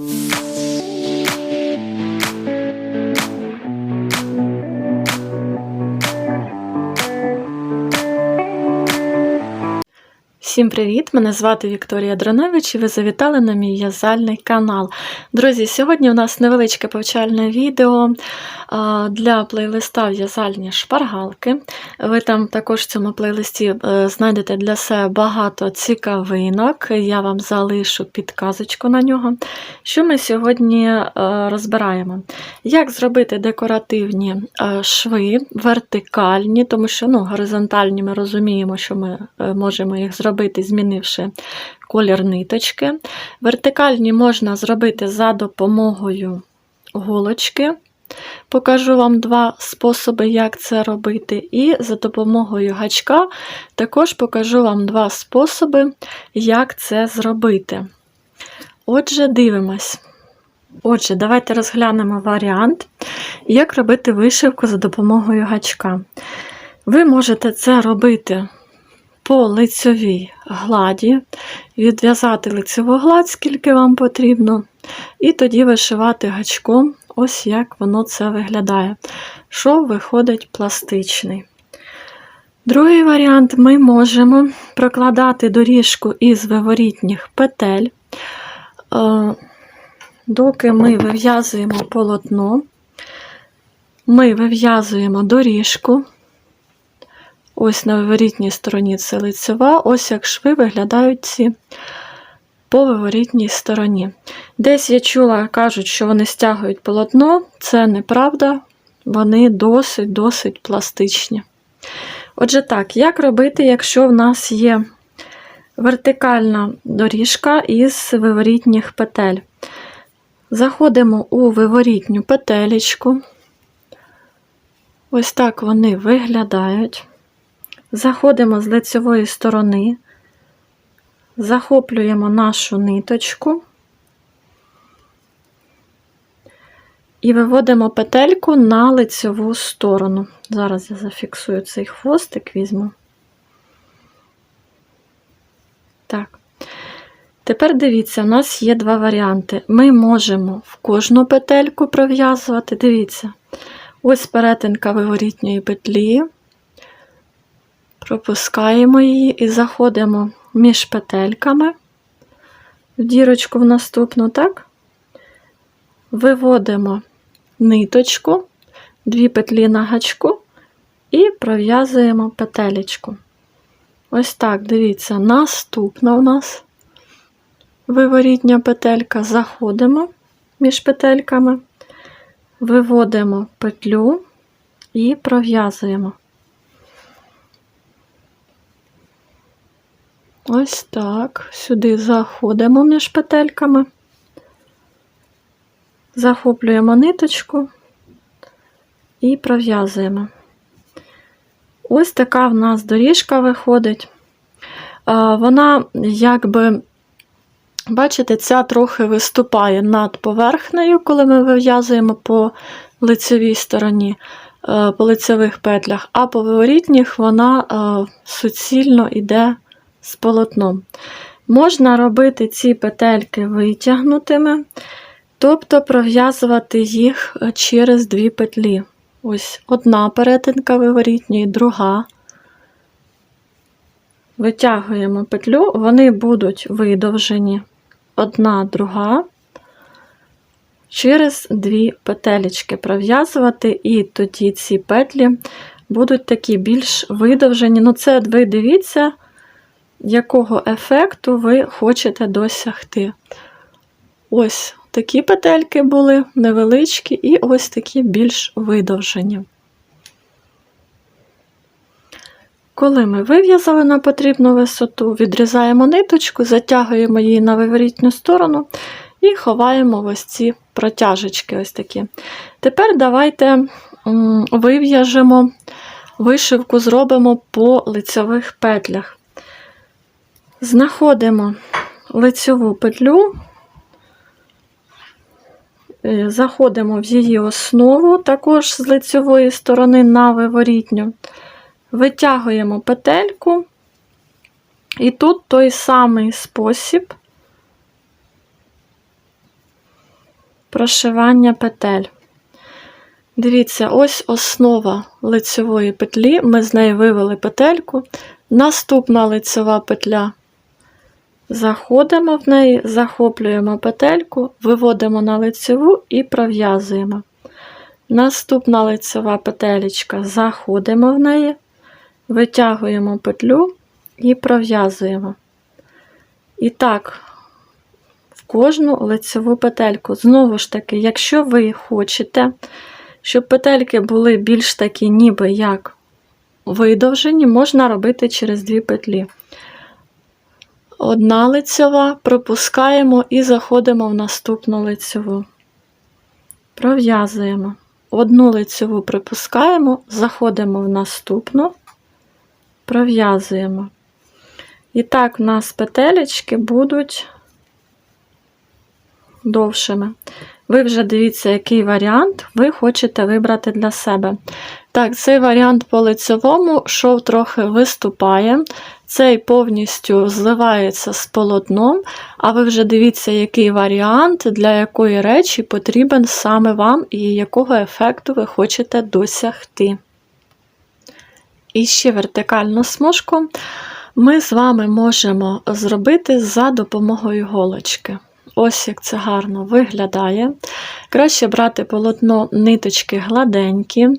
Thank. Всім привіт! Мене звати Вікторія Дроневич і ви завітали на мій в'язальний канал. Друзі, сьогодні у нас невеличке повчальне відео для плейлиста в'язальні шпаргалки. Ви там також в цьому плейлисті е, знайдете для себе багато цікавинок. Я вам залишу підказочку на нього. Що ми сьогодні е, розбираємо? Як зробити декоративні е, шви, вертикальні, тому що ну, горизонтальні ми розуміємо, що ми можемо їх зробити, змінивши колір ниточки. Вертикальні можна зробити за допомогою голочки. Покажу вам два способи, як це робити. І за допомогою гачка також покажу вам два способи, як це зробити. Отже, дивимось. Отже, давайте розглянемо варіант, як робити вишивку за допомогою гачка. Ви можете це робити по лицьовій гладі, відв'язати лицьову гладь, скільки вам потрібно, і тоді вишивати гачком, ось як воно це виглядає. Шов виходить пластичний. Другий варіант ми можемо прокладати доріжку із виворітніх петель. Е, Доки ми вив'язуємо полотно, ми вив'язуємо доріжку. Ось на виворітній стороні це лицева, ось як шви виглядають ці по виворітній стороні. Десь я чула, кажуть, що вони стягують полотно, це неправда, вони досить-досить пластичні. Отже, так, як робити, якщо в нас є вертикальна доріжка із виворітніх петель? Заходимо у виворітню петелечку. Ось так вони виглядають. Заходимо з лицевої сторони, захоплюємо нашу ниточку і виводимо петельку на лицеву сторону. Зараз я зафіксую цей хвостик, візьму. Так. Тепер дивіться, у нас є два варіанти. Ми можемо в кожну петельку пров'язувати. Дивіться, ось перетинка виворітньої петлі. Пропускаємо її і заходимо між петельками в дірочку в наступну, так? Виводимо ниточку, дві петлі на гачку і пров'язуємо петелечку. Ось так, дивіться, наступна у нас виворітня петелька, заходимо між петельками, виводимо петлю і пров'язуємо. Ось так. Сюди заходимо між петельками, захоплюємо ниточку і пров'язуємо. Ось така в нас доріжка виходить. Вона, якби, бачите, ця трохи виступає над поверхнею, коли ми вив'язуємо по лицевій стороні, е, по лицевих петлях, а по виворітніх вона е, суцільно йде з полотном. Можна робити ці петельки витягнутими, тобто пров'язувати їх е, через дві петлі. Ось одна перетинка виворітньої, друга. Витягуємо петлю, вони будуть видовжені одна, друга, через дві петелечки пров'язувати, і тоді ці петлі будуть такі більш видовжені. Ну, це ви дивіться, якого ефекту ви хочете досягти. Ось такі петельки були невеличкі, і ось такі більш видовжені. Коли ми вив'язали на потрібну висоту, відрізаємо ниточку, затягуємо її на виворітню сторону і ховаємо ось ці протяжечки. ось такі. Тепер давайте вив'яжемо вишивку, зробимо по лицьових петлях. Знаходимо лицьову петлю, е, заходимо в її основу, також з лицьової сторони на виворітню, витягуємо петельку, і тут той самий спосіб прошивання петель. Дивіться, ось основа лицевої петлі. Ми з неї вивели петельку. Наступна лицева петля. Заходимо в неї, захоплюємо петельку, виводимо на лицеву і пров'язуємо. Наступна лицева петелечка, заходимо в неї, витягуємо петлю і пров'язуємо. І так, в кожну лицеву петельку. Знову ж таки, якщо ви хочете, щоб петельки були більш такі, ніби як видовжені, можна робити через дві петлі. Одна лицьова, пропускаємо і заходимо в наступну лицьову. Пров'язуємо. Одну лицьову припускаємо, заходимо в наступну, пров'язуємо. І так, в нас петелечки будуть довшими. Ви вже дивіться, який варіант ви хочете вибрати для себе. Так, цей варіант по лицевому шов трохи виступає, цей повністю зливається з полотном, а ви вже дивіться, який варіант для якої речі потрібен саме вам і якого ефекту ви хочете досягти. І ще вертикальну смужку ми з вами можемо зробити за допомогою голочки. Ось як це гарно виглядає. Краще брати полотно ниточки гладенькі, е,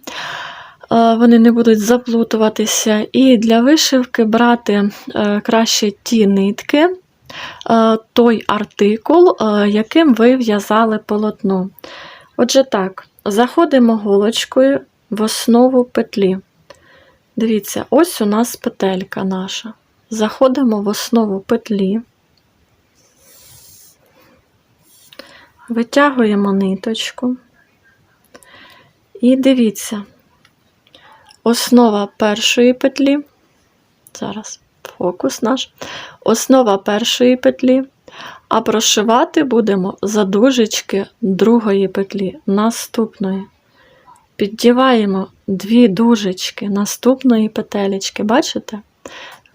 вони не будуть заплутуватися. І для вишивки брати е, краще ті нитки, е, той артикул, яким ви в'язали полотно. Отже, так, заходимо голочкою в основу петлі. Дивіться, ось у нас петелька наша. Заходимо в основу петлі. Витягуємо ниточку. І дивіться, основа першої петлі, зараз фокус наш, основа першої петлі, а прошивати будемо задужечки другої петлі, наступної. Піддіваємо дві дужечки наступної петелечки, бачите?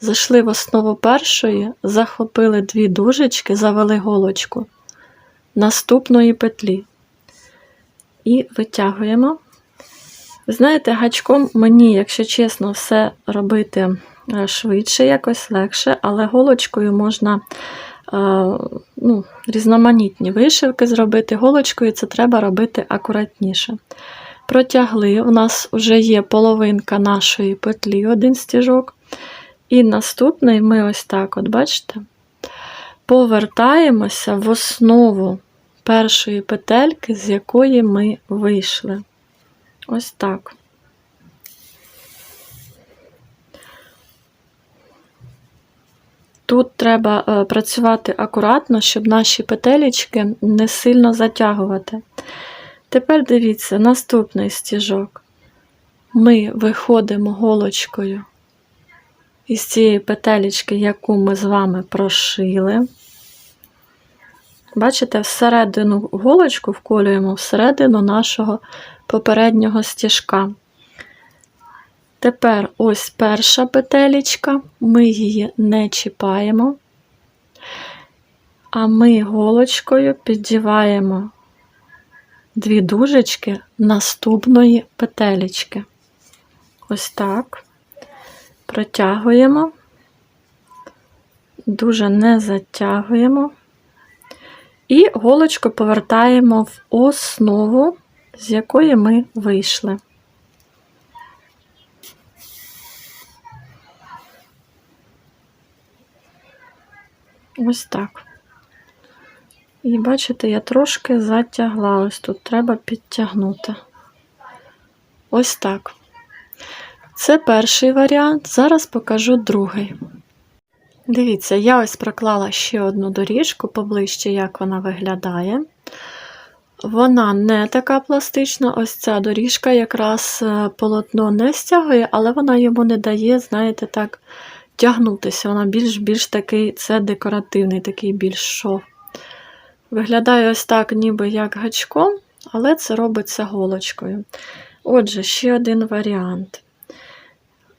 Зайшли в основу першої, захопили дві дужечки, завели голочку наступної петлі. І витягуємо. Знаєте, гачком мені, якщо чесно, все робити е, швидше, якось легше, але голочкою можна е, ну, різноманітні вишивки зробити. Голочкою це треба робити акуратніше. Протягли, у нас вже є половинка нашої петлі, один стіжок. І наступний ми ось так, от бачите, повертаємося в основу першої петельки, з якої ми вийшли. Ось так. Тут треба е, працювати акуратно, щоб наші петелечки не сильно затягувати. Тепер дивіться, наступний стіжок. Ми виходимо голочкою із цієї петелечки, яку ми з вами прошили. Бачите, всередину голочку вколюємо всередину нашого попереднього стіжка. Тепер ось перша петелечка, ми її не чіпаємо, а ми голочкою піддіваємо дві дужечки наступної петелечки. Ось так. Протягуємо, дуже не затягуємо. І голочку повертаємо в основу, з якої ми вийшли. Ось так. І бачите, я трошки затягла, ось тут треба підтягнути. Ось так. Це перший варіант. Зараз покажу другий. Дивіться, я ось проклала ще одну доріжку поближче, як вона виглядає. Вона не така пластична, ось ця доріжка якраз е, полотно не стягує, але вона йому не дає, знаєте, так, тягнутися. Вона більш-більш такий, це декоративний, такий більш шов. Виглядає ось так, ніби як гачком, але це робиться голочкою. Отже, ще один варіант.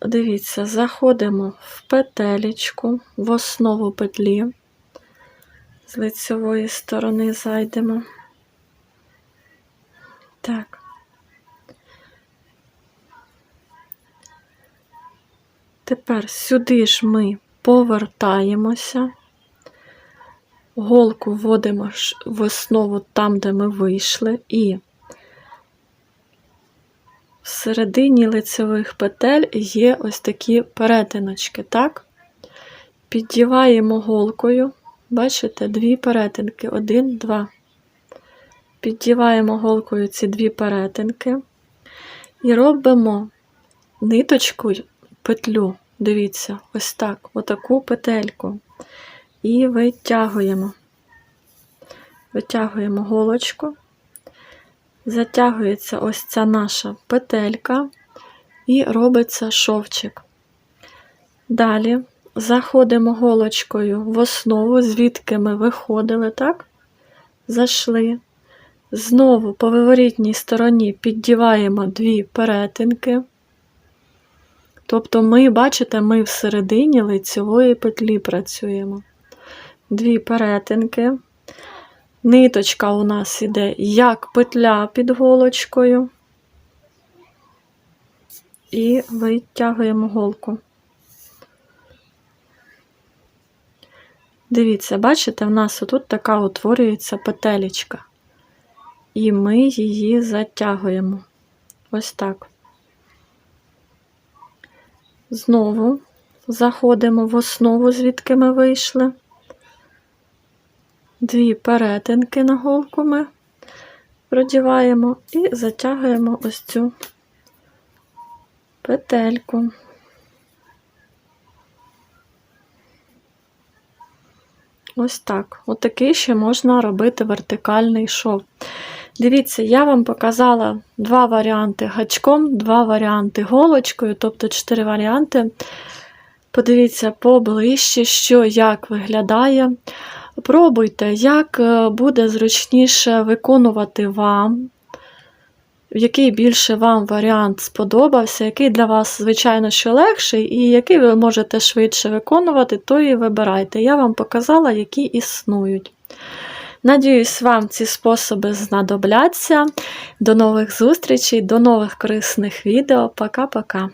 Дивіться, заходимо в петелечку, в основу петлі, з лицевої сторони зайдемо. Так. Тепер сюди ж ми повертаємося, голку вводимо в основу там, де ми вийшли, і всередині лицевих петель є ось такі перетиночки, так? Піддіваємо голкою, бачите, дві перетинки, один, два. Піддіваємо голкою ці дві перетинки і робимо ниточкою петлю, дивіться, ось так, отаку петельку. І витягуємо. Витягуємо голочку, затягується ось ця наша петелька і робиться шовчик. Далі заходимо голочкою в основу, звідки ми виходили, так? Зайшли. Знову по виворітній стороні піддіваємо дві перетинки. Тобто ми, бачите, ми всередині лицевої петлі працюємо. Дві перетинки. Ниточка у нас іде як петля під голочкою. І витягуємо голку. Дивіться, бачите, в нас отут така утворюється петелечка. І ми її затягуємо. Ось так. Знову заходимо в основу, звідки ми вийшли. Дві перетинки на голку ми продіваємо і затягуємо ось цю петельку. Ось так. Отакий ще можна робити вертикальний шов. Дивіться, я вам показала два варіанти гачком, два варіанти голочкою, тобто чотири варіанти. Подивіться поближче, що як виглядає. Пробуйте, як е, буде зручніше виконувати вам, який більше вам варіант сподобався, який для вас, звичайно, що легший, і який ви можете швидше виконувати, то і вибирайте. Я вам показала, які існують. Надіюсь, вам ці способи знадобляться. До нових зустрічей, до нових корисних відео. Пока-пока.